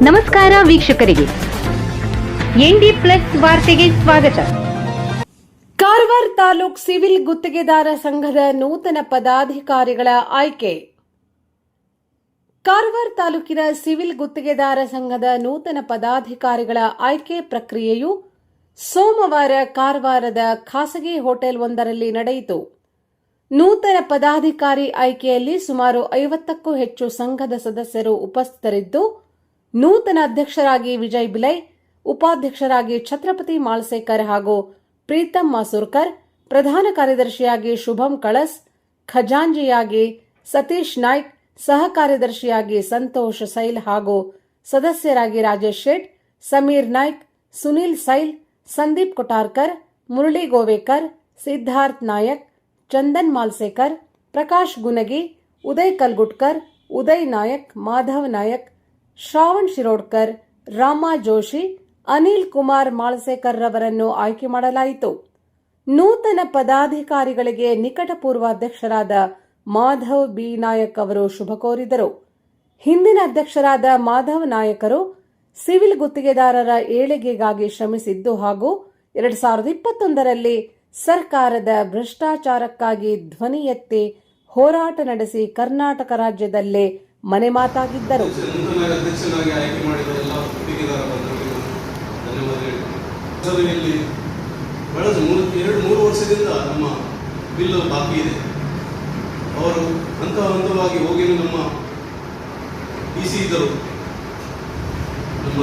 ನಮಸ್ಕಾರ ವೀಕ್ಷಕರಿಗೆ. ND plus ವಾರ್ತೆಗೆ ಸ್ವಾಗತ. ಕಾರವಾರ ತಾಲೂಕ್ ಸಿವಿಲ್ ಗುತ್ತಿಗೆದಾರ ಸಂಘದ ನೂತನ ಪದಾಧಿಕಾರಿಗಳ ಆಯ್ಕೆ. ಕಾರವಾರ ತಾಲೂಕಿನ ಸಿವಿಲ್ ಗುತ್ತಿಗೆದಾರ ಸಂಘದ ನೂತನ ಪದಾಧಿಕಾರಿಗಳ ಆಯ್ಕೆ ಪ್ರಕ್ರಿಯೆಯು ಸೋಮವಾರ ಕಾರವಾರದ ಖಾಸಗಿ ಹೋಟೆಲ್ ಒಂದರಲ್ಲಿ ನಡೆಯಿತು. ನೂತನ ಪದಾಧಿಕಾರಿ ಆಯ್ಕೆಯಲ್ಲಿ ಸುಮಾರು ಐವತ್ತಕ್ಕೂ ಹೆಚ್ಚು ಸಂಘದ ಸದಸ್ಯರು ಉಪಸ್ಥಿತರಿದ್ದು ನೂತನ ಅಧ್ಯಕ್ಷರಾಗಿ ವಿಜಯ್ ಬಿಲೈ, ಉಪಾಧ್ಯಕ್ಷರಾಗಿ ಛತ್ರಪತಿ ಮಾಳ್ಸೇಕರ್ ಹಾಗೂ ಪ್ರೀತಂ ಮಾಸೂರ್ಕರ್, ಪ್ರಧಾನ ಕಾರ್ಯದರ್ಶಿಯಾಗಿ ಶುಭಂ ಕಳಸ್, ಖಜಾಂಜಿಯಾಗಿ ಸತೀಶ್ ನಾಯ್ಕ್, ಸಹ ಕಾರ್ಯದರ್ಶಿಯಾಗಿ ಸಂತೋಷ್ ಸೈಲ್ ಹಾಗೂ ಸದಸ್ಯರಾಗಿ ರಾಜೇಶ್ ಶೇಟ್, ಸಮೀರ್ ನಾಯ್ಕ್, ಸುನೀಲ್ ಸೈಲ್, ಸಂದೀಪ್ ಕೊಟಾರ್ಕರ್ ಮುರಳಿ ಗೋವೇಕರ್, ಸಿದ್ಧಾರ್ಥ್ ನಾಯಕ್, ಚಂದನ್ ಮಾಲ್ಸೇಕರ್, ಪ್ರಕಾಶ್ ಗುನಗಿ, ಉದಯ್ ಕಲ್ಗುಟ್ಕರ್, ಉದಯ್ ನಾಯಕ್, ಮಾಧವ್ ನಾಯಕ್ ಶ್ರಾವಣ್ ಶಿರೋಡ್ಕರ್, ರಾಮ ಜೋಶಿ, ಅನಿಲ್ ಕುಮಾರ್ ಮಾಳಸೇಕರ್ ರವರನ್ನು ಆಯ್ಕೆ ಮಾಡಲಾಯಿತು. ನೂತನ ಪದಾಧಿಕಾರಿಗಳಿಗೆ ನಿಕಟಪೂರ್ವ ಅಧ್ಯಕ್ಷರಾದ ಮಾಧವ್ ಬಿ. ನಾಯಕ್ ಅವರು ಶುಭ ಕೋರಿದರು. ಹಿಂದಿನ ಅಧ್ಯಕ್ಷರಾದ ಮಾಧವ್ ನಾಯಕರು ಸಿವಿಲ್ ಗುತ್ತಿಗೆದಾರರ ಏಳಿಗೆಗಾಗಿ ಶ್ರಮಿಸಿದ್ದು ಹಾಗೂ ಎರಡ್ ಸಾವಿರದ ಇಪ್ಪತ್ತೊಂದರಲ್ಲಿ ಸರ್ಕಾರದ ಭ್ರಷ್ಟಾಚಾರಕ್ಕಾಗಿ ಧ್ವನಿ ಎತ್ತಿ ಹೋರಾಟ ನಡೆಸಿ ಕರ್ನಾಟಕ ರಾಜ್ಯದಲ್ಲೇ ಮನೆ ಮಾತಾಗಿದ್ದರು. ಎರಡು, ಮೂರು ವರ್ಷದಿಂದ ನಮ್ಮ ಬಿಲ್ಲು ಬಾಕಿ ಇದೆ. ಅವರು ಹಂತ ಹಂತವಾಗಿ ಹೋಗಿ ನಮ್ಮ ಡಿ ಸಿ ಇದ್ದರು. ನಮ್ಮ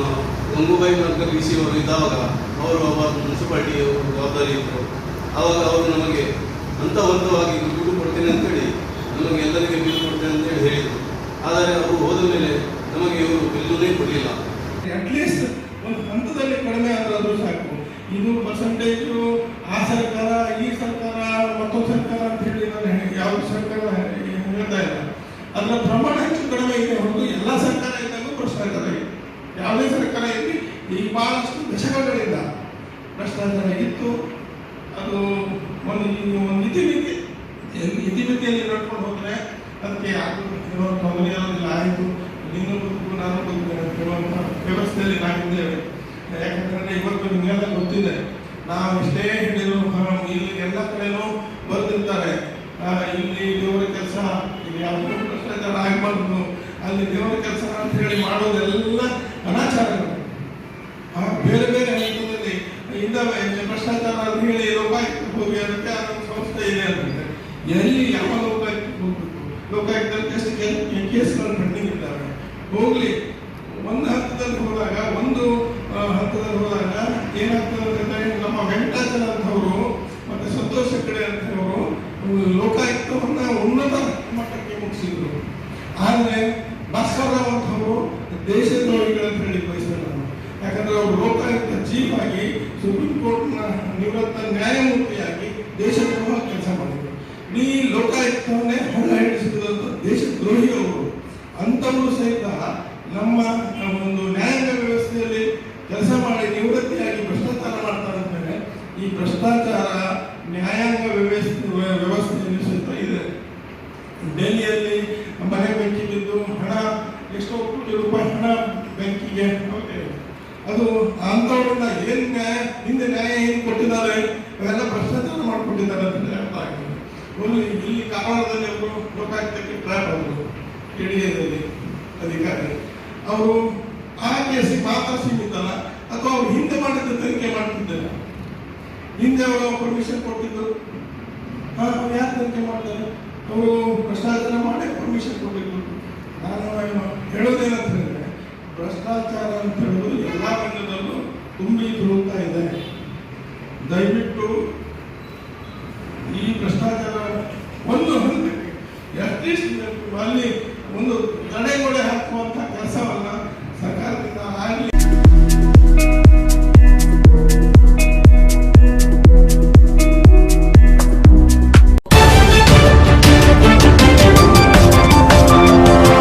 ಗಂಗೂಬಾಯಿ ನಗರ್ ಡಿ ಸಿ ಅವರು ಇದ್ದಾಗ ಅವರು ಅವರ ಮುನ್ಸಿಪಾಲ್ಟಿ ಜವಾಬ್ದಾರಿ ಇದ್ದರು. ಆವಾಗ ಅವರು ನಮಗೆ ಹಂತ ಹಂತವಾಗಿ ದುಡ್ಡು ಕೊಡ್ತೇನೆ ಅಂತೇಳಿ ನಮಗೆ ಎಲ್ಲರಿಗೆ ಬಿಲ್ ಕೊಡ್ತೇನೆ ಅಂತೇಳಿ ಹೇಳಿದರು ಆದರೆ ಅವರು ಹೋದ ಮೇಲೆ ನಮಗೆ ಇವರು ಬಿಲ್ಲುನೇ ಕೊಡಲಿಲ್ಲ ಅಟ್ಲೀಸ್ಟ್ ಒಂದು ಹಂತದಲ್ಲಿ ಕಡಿಮೆ ಆದ್ರೆ ಅದು ಸಾಕು ಇದು ಪರ್ಸೆಂಟೇಜು ಆ ಸರ್ಕಾರ, ಈ ಸರ್ಕಾರ, ಮತ್ತೊಂದು ಸರ್ಕಾರ ಅಂತ ಹೇಳಿ ನಾನು ಯಾವ ಸರ್ಕಾರ ಹೇಳ್ತಾ ಇಲ್ಲ. ಅದರ ಪ್ರಮಾಣ ಹೆಚ್ಚು ಕಡಿಮೆ ಇದೆ, ಹೊರತು ಎಲ್ಲ ಸರ್ಕಾರ ಇದ್ದಾಗೂ ಭ್ರಷ್ಟಾಚಾರ ಇದೆ ಯಾವುದೇ ಸರ್ಕಾರ ಇರಲಿ, ಈ ಬಹಳಷ್ಟು ದಶಕಗಳಿಂದ ಭ್ರಷ್ಟಾಚಾರ ಇತ್ತು, ಅದು ಒಂದು ಒಂದು ಇತಿಮಿತಿ ಇತಿಮಿತಿಯಲ್ಲಿ ನಡ್ಕೊಂಡು ಹೋದರೆ ಅದಕ್ಕೆ ಯಾರು ತೊಂದರೆ ಆಯಿತು ನೀನು ನಾನು ಬದುಕು ವ್ಯವಸ್ಥೆಯಲ್ಲಿ ನಾವಿದ್ದೇವೆ ಯಾಕಂದ್ರೆ ಇವತ್ತು ನಿಮಗೆಲ್ಲ ಗೊತ್ತಿದೆ. ನಾವು ಇಷ್ಟೇ ಹಿಡಿದು ಇಲ್ಲಿ ಎಲ್ಲ ಕಡೆನೂ ಬರ್ತಿರ್ತಾರೆ ಇಲ್ಲಿ ದೇವರ ಕೆಲಸ, ಇಲ್ಲಿ ಯಾವುದೋ ಭ್ರಷ್ಟಾಚಾರ ಆಗಬಾರ್ದು. ಅಲ್ಲಿ ದೇವರ ಕೆಲಸ ಅಂತ ಹೇಳಿ ಮಾಡೋದೆಲ್ಲ ಅನಾಚಾರಗಳು. ಬೇರೆ ಬೇರೆ ಹಂತದಲ್ಲಿ ಇಂದ ಭ್ರಷ್ಟಾಚಾರ ಅಂತ ಹೇಳಿ ಲೋಕಾಯುಕ್ತಕ್ಕೆ ಹೋಗಿ ಅದಕ್ಕೆ ಸಂಸ್ಥೆ ಇದೆ ಅಂತಂದ್ರೆ ಎಲ್ಲಿ ಯಾವ ಲೋಕಾಯುಕ್ತಕ್ಕೆ ಹೋಗ್ಬೇಕು? ಲೋಕಾಯುಕ್ತದಲ್ಲಿ ಎಷ್ಟು ಕೇಸ್ಗಳು ಪೆಂಡಿಂಗ್ ಇದ್ದಾವೆ ಹೋಗ್ಲಿ, ಒಂದು ಹಂತದಲ್ಲಿ ಹೋದಾಗ ಒಂದು ಆ, ಹಂತದಲ್ಲಿ ಹೋದಾಗ ಏನಾಗ್ತದೆ ನಮ್ಮ ವೆಂಕಟಾಚಲ ಅಂತವರು ಮತ್ತೆ ಸಂತೋಷ ಕಡೆ ಅಂತವರು ಲೋಕಾಯುಕ್ತವನ್ನ ಉನ್ನತ ಮಟ್ಟಕ್ಕೆ ಮುಗಿಸಿದ್ರು. ಆದರೆ ಬಸವರಾವ್ ರಾವ್ ಅಂತವರು ದೇಶದ್ರೋಹಿಗಳಂತ ಹೇಳಿ ಬಯಸಿದ್ರು ಯಾಕಂದ್ರೆ ಅವರು ಲೋಕಾಯುಕ್ತ ಚೀಫ್ ಆಗಿ ಸುಪ್ರೀಂ ಕೋರ್ಟ್ನ ನಿವೃತ್ತ ನ್ಯಾಯಮೂರ್ತಿಯಾಗಿ ದೇಶದ್ರೋಹ ಕೆಲಸ ಮಾಡಿದ್ರು. ಈ ಲೋಕಾಯುಕ್ತವನ್ನೇ ಹಣ ಹಿಡಿಸಿದಂತ ದೇಶದ್ರೋಹಿ ಅವರು. ಅಂಥವರು ಸಹಿತ ನಮ್ಮ ಒಂದು ನ್ಯಾಯಾಂಗ ವ್ಯವಸ್ಥೆಯಲ್ಲಿ ಕೆಲಸ ಮಾಡಿ ಅಂತಾರೆ ಈ ಭ್ರಷ್ಟಾಚಾರ ನ್ಯಾಯಾಂಗ ವ್ಯವಸ್ಥೆ ವ್ಯವಸ್ಥೆ ಸಹಿತ ಇದೆ? ಡೆಲ್ಲಿಯಲ್ಲಿ ಮನೆ ಬೆಂಕಿ ಬಿದ್ದು ಹಣ, ಎಷ್ಟೋ ಕೋಟಿ ರೂಪಾಯಿ ಹಣ ಹೋಗಿದೆ. ಅದು ಅಂಥವ್ರಿಂದ ಏನು ನ್ಯಾಯ ಹಿಂದೆ ನ್ಯಾಯ ಏನು ಕೊಟ್ಟಿದ್ದಾರೆ? ಅವೆಲ್ಲ ಭ್ರಷ್ಟಾಚಾರ ಮಾಡಿಕೊಟ್ಟಿದ್ದಾರೆ ಅಂತ ಅರ್ಥ ಆಗ್ತದೆ ಒಂದು ಇಲ್ಲಿ ಕಾರವಾರದಲ್ಲಿ ಅವರು ಲೋಕಾಯುಕ್ತಕ್ಕೆ ಟ್ರ್ಯಾಪ್ ಅವರು ಕೆಡಿಯದಲ್ಲಿ ಅಧಿಕಾರಿ. ಅವರು ಆ ಕೇಸಿಗೆ ಮಾತ್ರ ಸಿಗುತ್ತಲ್ಲ ಅಥವಾ ಅವ್ರು ಹಿಂದೆ ಮಾಡಿದ ತನಿಖೆ ಮಾಡ್ತಿದ್ದಿಲ್ಲ ಹಿಂದೆ ಅವರು ಪರ್ಮಿಷನ್ ಕೊಟ್ಟಿದ್ದರು. ಅವ್ರು ಯಾರು ತನಿಖೆ ಮಾಡ್ತಾರೆ? ಅವರು ಭ್ರಷ್ಟಾಚಾರ ಮಾಡಿ ಪರ್ಮಿಷನ್ ಕೊಟ್ಟಿದ್ರು ನಾನು ಏನು ಹೇಳೋದೇನಂತ ಹೇಳಿದ್ರೆ, ಭ್ರಷ್ಟಾಚಾರ ಅಂತ ಹೇಳೋದು ಎಲ್ಲ ರಂಗದಲ್ಲೂ ತುಂಬಿ ತುಳುಕ್ತಾ ಇದೆ. ದಯವಿಟ್ಟು ಈ ಭ್ರಷ್ಟಾಚಾರ ಒಂದು ಹಂತಕ್ಕೆ ಅಟ್ಲೀಸ್ಟ್ ಅಲ್ಲಿ ಒಂದು